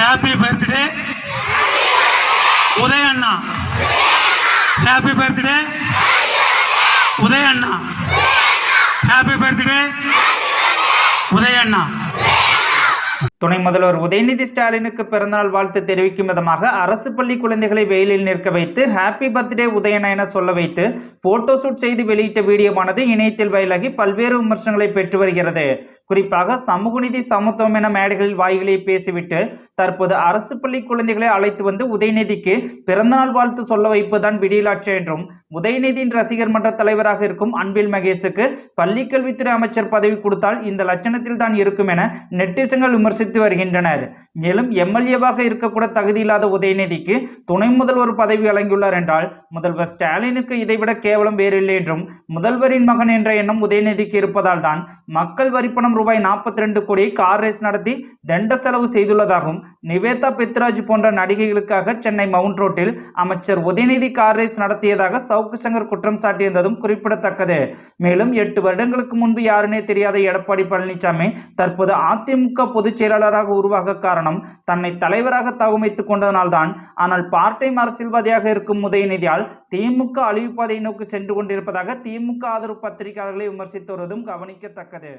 Happy birthday Udhaya anna happy birthday Udhaya anna happy birthday Udhaya anna துணை முதல்வர் உதயநிதி ஸ்டாலினுக்கு பிறந்தநாள் வாழ்த்து தெரிவிக்கும் விதமாக அரசு பள்ளி குழந்தைகளை வெயிலில் நிற்க வைத்து ஹாப்பி பர்த்டே உதயன என சொல்ல வைத்து போட்டோ ஷூட் செய்து வெளியிட்ட வீடியோவானது இணையத்தில் வயலாகி பல்வேறு விமர்சனங்களை பெற்று வருகிறது. குறிப்பாக சமூக நீதி சமத்துவம் என மேடைகளில் வாய்களை பேசிவிட்டு தற்போது அரசு பள்ளி குழந்தைகளை அழைத்து வந்து உதயநிதிக்கு பிறந்தநாள் வாழ்த்து சொல்ல வைப்புதான் விடியலாட்சி என்றும் உதயநிதியின் ரசிகர் மன்ற தலைவராக இருக்கும் அன்பில் மகேஷுக்கு பள்ளிக்கல்வித்துறை அமைச்சர் பதவி கொடுத்தால் இந்த லட்சணத்தில் தான் இருக்கும் என நெட்டிசங்கள் விமர்சித்து வருகின்றனர். மேலும் எம்எல்ஏவாக இருக்கக்கூட தகுதியில்லாத உதயநிதிக்கு துணை முதல்வர் பதவி வழங்கியுள்ளார் என்றால் முதல்வர் ஸ்டாலினுக்கு இதைவிட கேவலம் வேறில்லை என்றும் முதல்வரின் மகன் என்ற எண்ணம் உதயநிதிக்கு இருப்பதால் தான் மக்கள் வரிப்பணம் ரூபாய் நாற்பத்தி ரெண்டு கோடியை கார் ரேஸ் நடத்தி தண்ட செலவு செய்துள்ளதாகவும் நிவேதா பெத்ராஜ் போன்ற நடிகைகளுக்காக சென்னை மவுண்ட் ரோட்டில் அமைச்சர் உதயநிதி கார் ரேஸ் நடத்தியதாக சவுக்கு சங்கர் குற்றம் சாட்டியிருந்ததும் குறிப்பிடத்தக்கது. மேலும் எட்டு வருடங்களுக்கு முன்பு யாருனே தெரியாத எடப்பாடி பழனிசாமி தற்போது அதிமுக பொதுச் செயலாளராக உருவாக காரணம் தன்னை தலைவராக தகுமைத்துக் கொண்டதனால்தான். ஆனால் பார்ட் டைம் அரசியல்வாதியாக இருக்கும் உதயநிதியால் திமுக அழிவு நோக்கி சென்று கொண்டிருப்பதாக திமுக ஆதரவு பத்திரிகையாளர்களை விமர்சித்து வருவதும் கவனிக்கத்தக்கது.